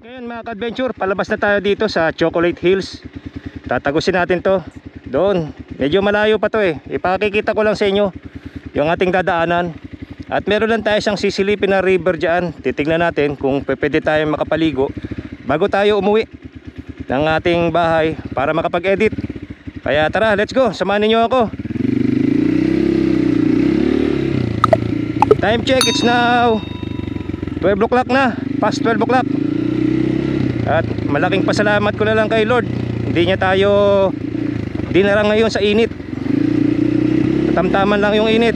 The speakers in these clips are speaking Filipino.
Ngayon mga ka-adventure, palabas na tayo dito sa Chocolate Hills. Tatagusin natin to. Doon, medyo malayo pa to eh. Ipakikita ko lang sa inyo yung ating dadaanan. At meron lang tayo siyang sisilipin na river dyan. Titignan natin kung pwede tayo makapaligo bago tayo umuwi ng ating bahay para makapag-edit. Kaya tara, let's go. Samahan niyo ako. Time check, it's now 12 o'clock na. Past 12 o'clock. At malaking pasalamat ko na lang kay Lord. Hindi niya tayo dinara ngayon sa init. Tamtaman lang yung init.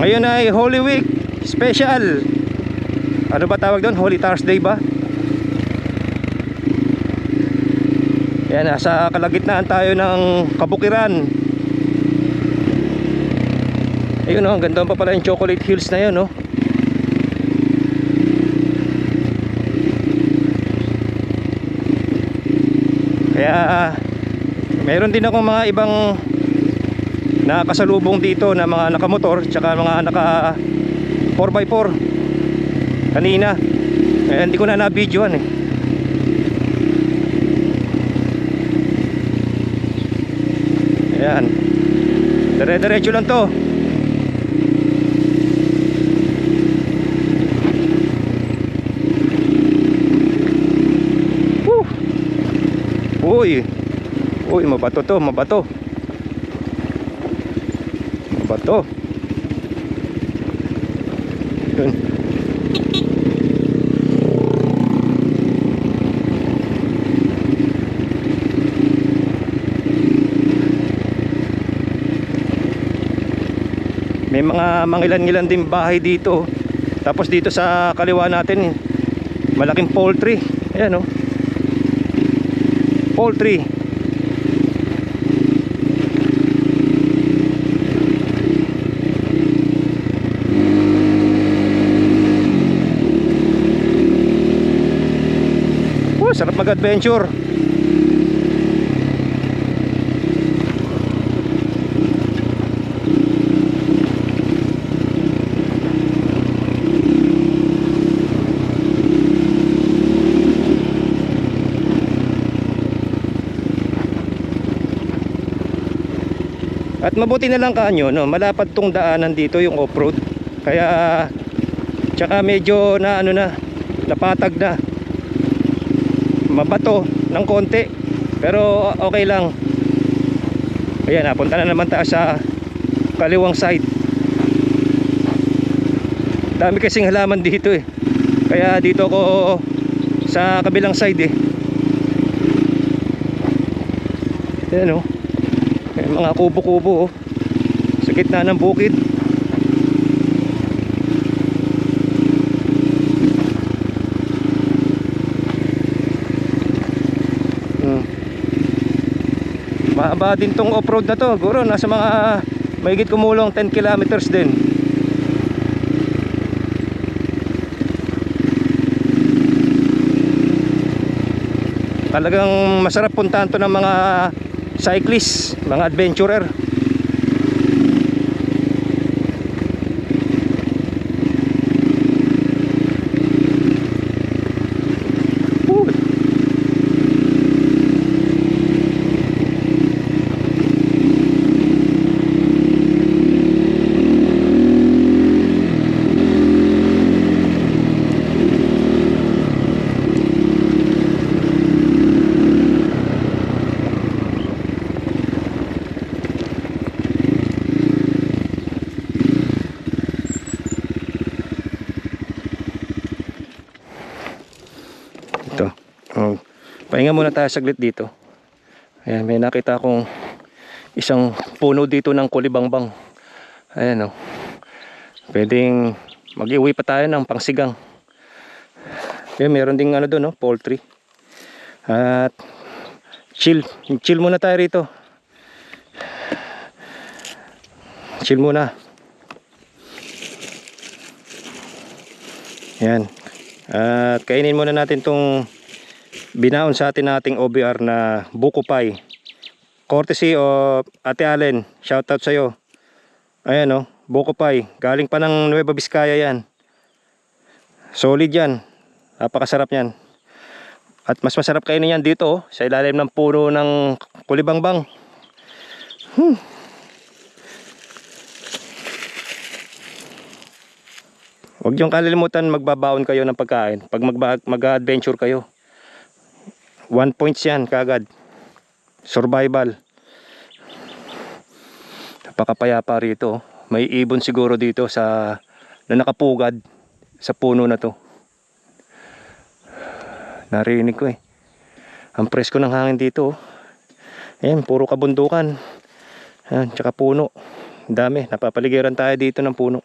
Ngayon ay Holy Week special. Ano ba tawag doon? Holy Thursday ba? Yan, nasa kalagitnaan tayo ng kabukiran. Ayun oh, ganda pa pala yung Chocolate Hills na yun oh. Kaya meron din ako mga ibang nakakasalubong dito na mga nakamotor tsaka mga naka 4x4 kanina. Eh, hindi ko na na-videoan eh. Ayan. Dire-diretso lang to. Uy. Uy, mabato to, mabato. Mabato. Yun. May mga mangilan-ngilan din bahay dito. Tapos dito sa kaliwa natin, malaking poultry. Ayan oh. Poultry. Oh, sarap mag-adventure. Mabuti na lang kanyo, no, malapad tong daanan dito yung off-road. Kaya tsaka medyo na ano na, napatag na. Mabato ng konti. Pero okay lang. Ayan, napunta na naman tayo sa kaliwang side. Dami kasing halaman dito eh. Kaya dito ako sa kabilang side eh. Ayan oh. Mga kubo-kubo oh. Sa gitna ng bukid. Hmm. Mahaba din tong off-road na to. Guro, nasa mga mahigit kumulong 10 kilometers din. Talagang masarap puntahan to ng mga cyclists, mga adventurer. Pahinga muna tayo saglit dito. Ayan, may nakita akong isang puno dito ng kulibangbang. Ayan o. Pwedeng mag-iwi pa tayo ng pangsigang. Ayan, meron ding ano doon, no? poultry. At chill. Chill muna tayo rito. Chill muna. Yan. At kainin muna natin tong binaon sa atin nating OBR na buko pie. Courtesy of Ate Allen. Shoutout sa'yo. Ayan o. Bokopay. Galing pa ng Nueva Vizcaya yan. Solid yan. Napakasarap yan. At mas masarap kainin yan dito oh, sa ilalim ng puno ng kulibangbang. Hmm. Huwag niyong kalilimutan magbabaon kayo ng pagkain pag mag-adventure kayo. One points yan kagad. Survival. Napakapayapa rito. May ibon siguro dito sa na nakapugad sa puno na to. Narinig ko eh. Ang presko ng hangin dito. oh. Ayan, puro kabundukan. Ayan, tsaka puno. Dami, napapaligiran tayo dito ng puno.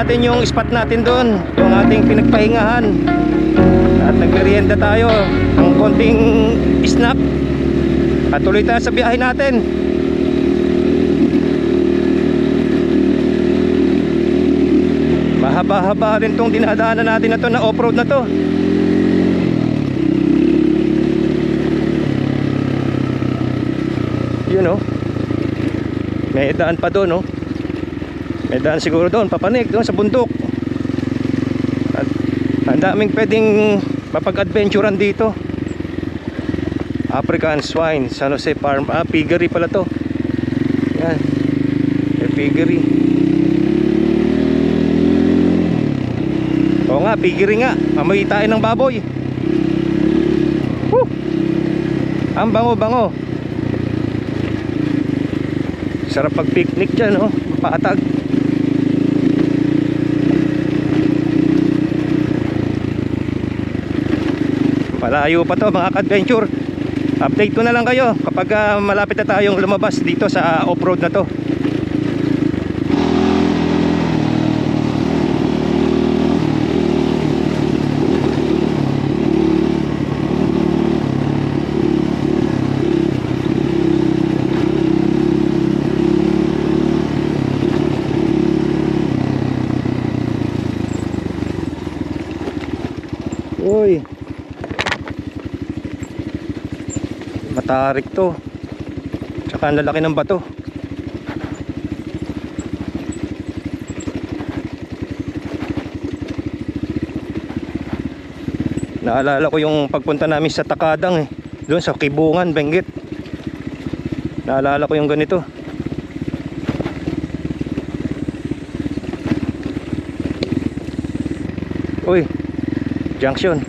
Natin yung spot natin doon, yung ating pinagpahingahan. At nagmerienda tayo ng konting snack. At tuloy tayo sa biyahe natin. Mahaba-haba rin tong dinadaanan natin na to na off-road na to. Yun oh. May daan pa doon oh. May daan siguro doon, papanik doon sa bundok. At ang daming pwedeng mapag-adventurean dito. African swine, San Jose Farm. Ah, piggery pala to. Yan. May piggery. Oo nga, piggery nga. Amoy ng baboy. Woo! Ang bango-bango. Sarap pag-picnic dyan, oh. Patag. Malayo pa to mga ka-adventure. Update ko na lang kayo kapag ah, malapit na tayong lumabas dito sa off-road na to. Uy. Matarik to. Tsaka ang lalaki ng bato. Naalala ko yung pagpunta namin sa Takadang eh. Doon sa Kibungan, Benguet. Naalala ko yung ganito. Uy, junction.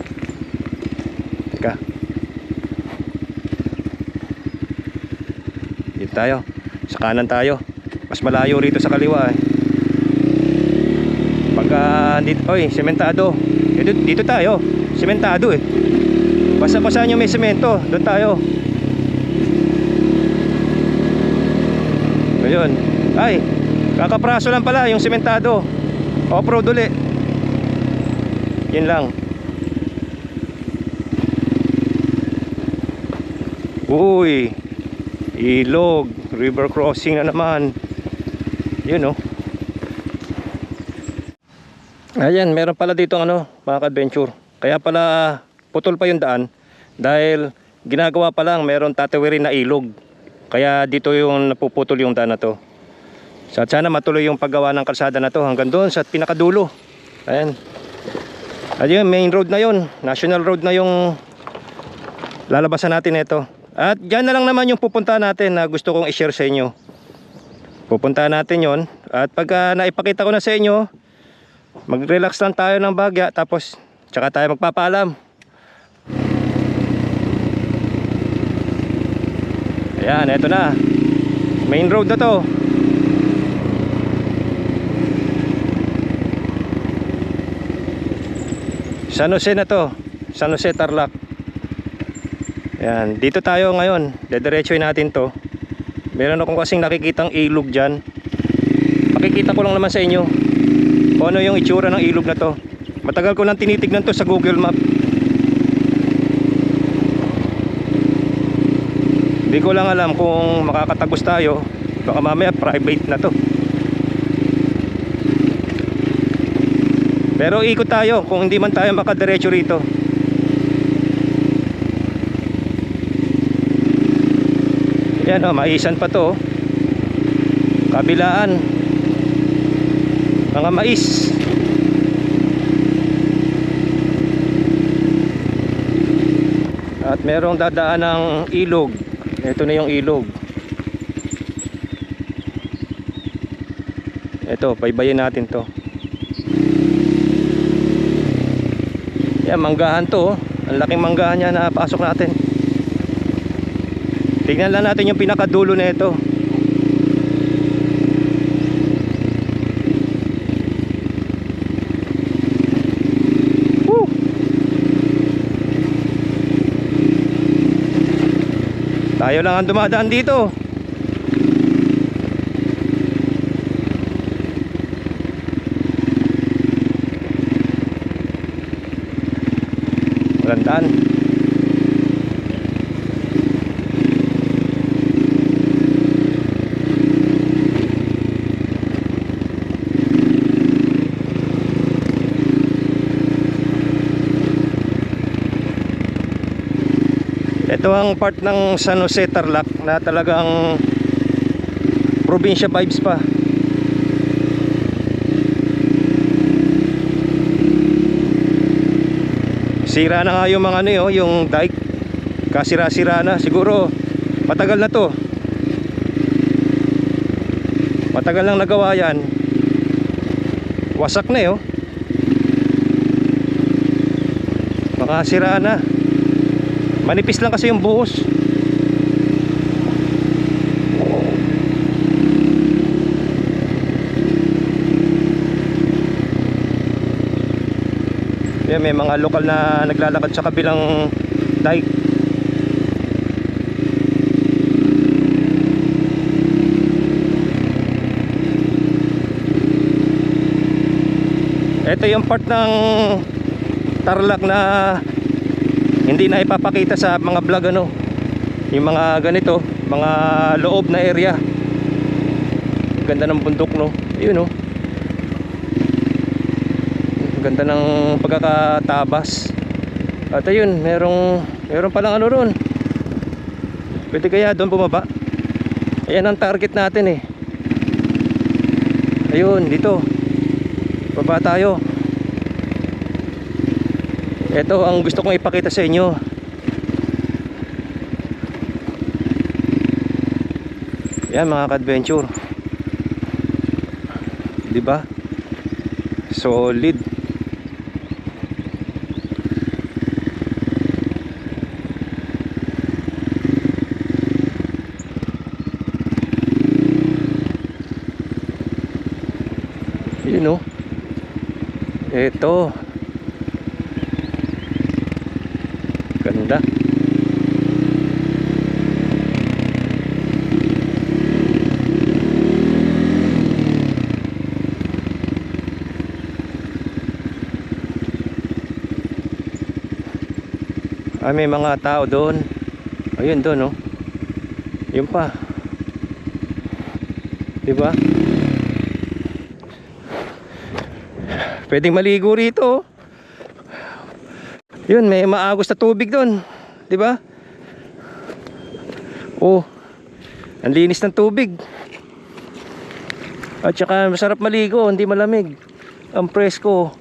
Teka. Tayo. Sa kanan tayo. Mas malayo rito sa kaliwa eh. Pagka dito, oy, sementado. Dito, dito tayo. Sementado eh. Basta kung saan yung may semento, doon tayo. Ayun. Ay, kakapraso lang pala yung sementado. Off-road uli. Yun lang. Uy. Ilog. River crossing na naman. Yun oh. Ayan, meron pala dito ano, mga adventure Kaya pala putol pa yung daan dahil ginagawa pa lang meron tatawirin na ilog. Kaya dito yung napuputol yung daan na to. So, sana matuloy yung paggawa ng kalsada na to hanggang doon sa pinakadulo. Ayan. Ayun, main road na yon, national road na yung lalabasan natin ito. At dyan na lang naman yung pupunta natin na gusto kong i-share sa inyo. Pupunta natin yon at pagka naipakita ko na sa inyo, mag-relax lang tayo ng bagya tapos tsaka tayo magpapaalam. Ayan, eto na. Main road na to. San Jose na to. San Jose Tarlac. Ayan, dito tayo ngayon. Dediretsoy natin to. Meron akong kasing nakikitang ilog dyan. Makikita ko lang naman sa inyo kung ano yung itsura ng ilog na to. Matagal ko lang tinitignan to sa Google Map. Hindi ko lang alam kung makakatagos tayo. Baka mamaya private na to. Pero ikot tayo kung hindi man tayo makadiretso rito. Yan o, maisan pa to. oh. Kabilaan. Mga mais. At merong dadaan ng ilog. Ito na yung ilog. Ito, baybayin natin to. Yan, manggahan to. oh. Ang laking manggahan niya na pasok natin. Tingnan lang natin yung pinakadulo na ito. Tayo lang ang dumadaan dito. Magandaan. Ito ang part ng San Jose Tarlac na talagang probinsya vibes pa. Sira na nga yung mga ano yun, yung dike. Kasira-sira na. Siguro matagal na to. Matagal lang nagawa yan. Wasak na yun. Baka sira na. Manipis lang kasi yung buhos. Yan, may mga lokal na naglalakad sa kabilang dike. Ito yung part ng Tarlac na hindi na ipapakita sa mga vlog ano yung mga ganito mga loob na area ganda ng bundok no yun no ganda ng pagkakatabas At ayun, merong meron palang ano ron. Pwede kaya doon bumaba? Ayan ang target natin eh. Ayun, dito. Baba tayo. Ito ang gusto kong ipakita sa inyo. Yan mga ka-adventure. 'Di ba? Solid. Yun oh. Ito. Ganda. Ah, may mga tao doon. Ayun doon, oh. Yun pa. 'Di ba? Pwedeng maligo rito. oh. Yun, may maagos na tubig doon. 'Di ba? Oh. Ang linis ng tubig. At saka masarap maligo, hindi malamig. Ang presko.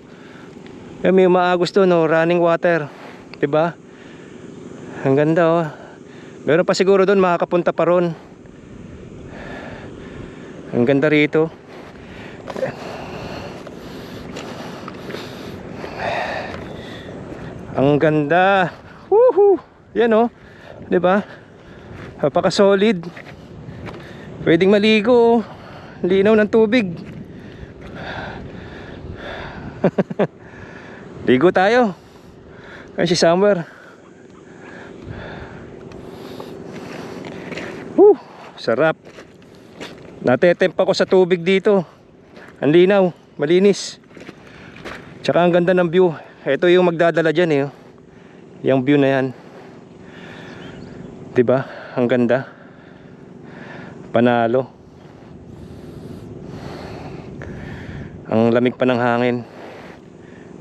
Yan, may maagos doon, oh, running water. 'Di ba? Ang ganda oh. Meron pa siguro doon makakapunta pa ron. Ang ganda rito. Ang ganda. Woohoo! Yan oh. 'Di ba? Napaka solid. Pwedeng maligo. oh. Linaw ng tubig. Ligo tayo. Ay si Summer. Woo, sarap. Natetemp ako sa tubig dito. Ang linaw, malinis. Tsaka ang ganda ng view. Ito yung magdadala dyan eh. Yung view na yan. ba? Ang ganda. Panalo. Ang lamig pa ng hangin.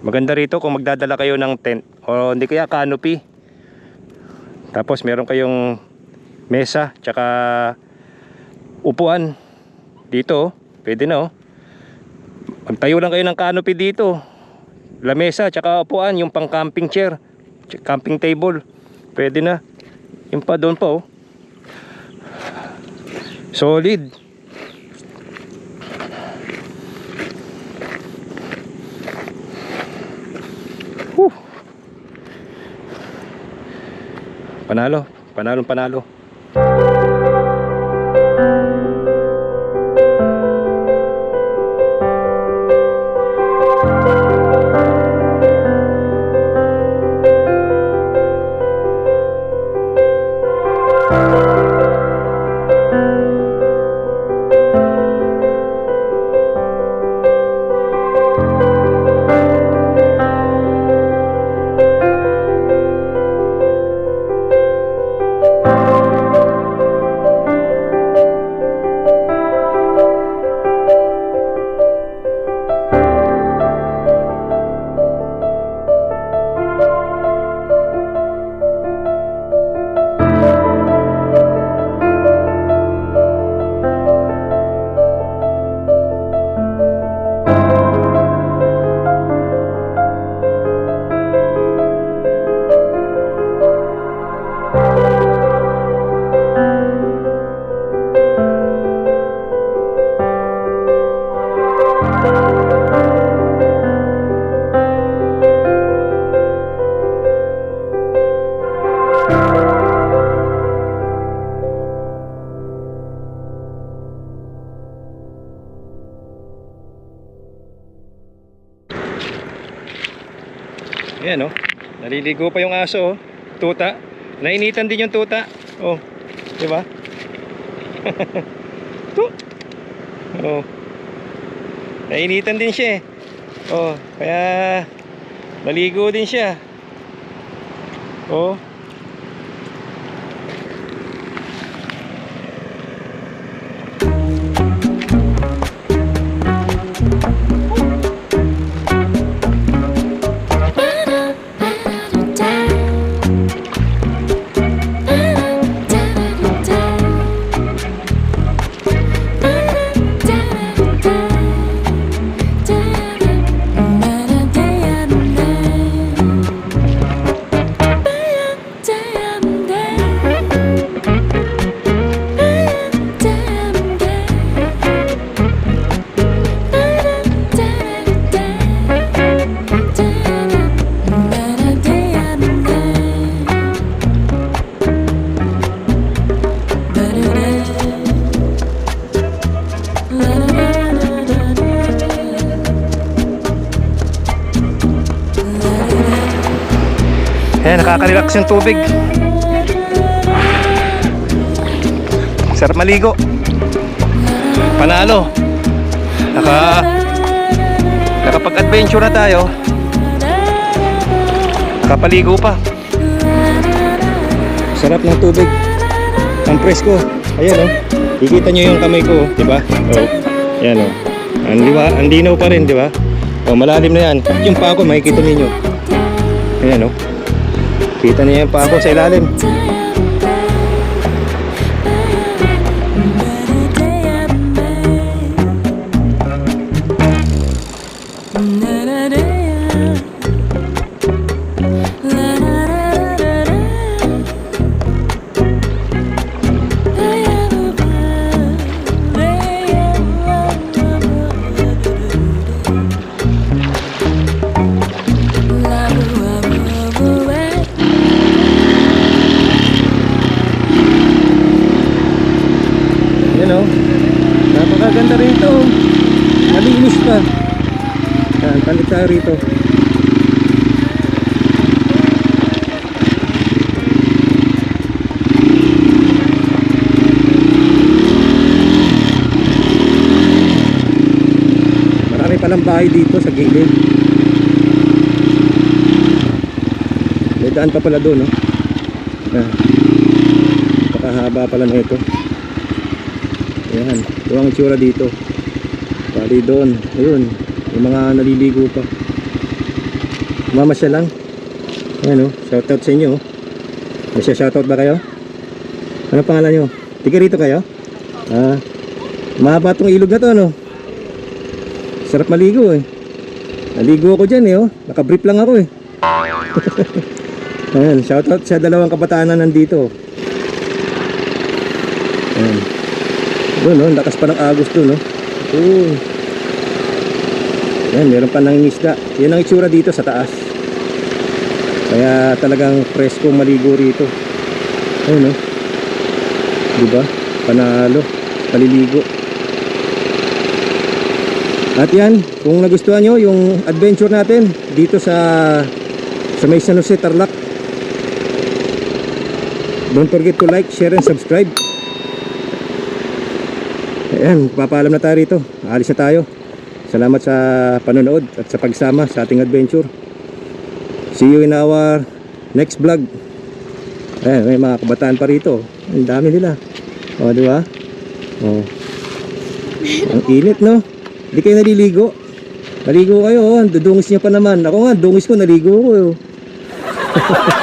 Maganda rito kung magdadala kayo ng tent o hindi kaya canopy. Tapos meron kayong mesa tsaka upuan dito. oh. Pwede na oh. Magtayo lang kayo ng canopy dito. Lamesa tsaka upuan yung pang camping chair, camping table. Pwede na. Yung pa doon pa oh. Solid. Whew. Panalo, panalong panalo. Ayan oh. Naliligo pa yung aso oh. Tuta. Nainitan din yung tuta. Oh. Di ba? Tu. Oh. Nainitan din siya eh. Oh, kaya maligo din siya. Oh. Ayan, nakakarelax yung tubig. Sarap maligo. Panalo. Naka Nakapag-adventure na tayo. Nakapaligo pa. Sarap ng tubig. Ang presko. Ayan oh. Kikita nyo yung kamay ko, di ba? Oh. Ayan oh. Ang, ang linaw pa rin, di ba? Oh, malalim na yan. Yung pa ako, makikita ninyo. Ayan oh. Kita niyo yung pa ako sa ilalim. Napakaganda rito. Malinis pa. Yan, palit tayo rito. Marami palang bahay dito sa gilid. May daan pa pala doon, no? Ah. Pakahaba pala na ito. Ayan, ito ang itsura dito. Bali doon, ayun, yung mga naliligo pa. Mama siya lang. Ayan oh, shoutout sa inyo. oh. May shoutout ba kayo? Ano pangalan nyo? Tiga rito kayo? Ah, mahaba tong ilog na to, no? Sarap maligo eh. Naligo ako dyan eh, oh. Nakabrief lang ako eh. Ayan, shoutout sa dalawang kabataan na nandito. Doon, no? lakas pa ng agos doon, no? Oo. Yan, meron pa nang isda. Yan ang itsura dito sa taas. Kaya talagang presko maligo rito. Ayun, no? Diba? Panalo. Paliligo. At yan, kung nagustuhan nyo yung adventure natin dito sa sa may San Jose Tarlac. Don't forget to like, share, and subscribe. Ayan, papaalam na tayo rito. Alis na tayo. Salamat sa panonood at sa pagsama sa ating adventure. See you in our next vlog. Ayan, may mga kabataan pa rito. Ang dami nila. O, di ba? O. Ang init, no? Hindi kayo naliligo. Naligo kayo, oh. Dudungis niya pa naman. Ako nga, dungis ko, naligo ko. Oh.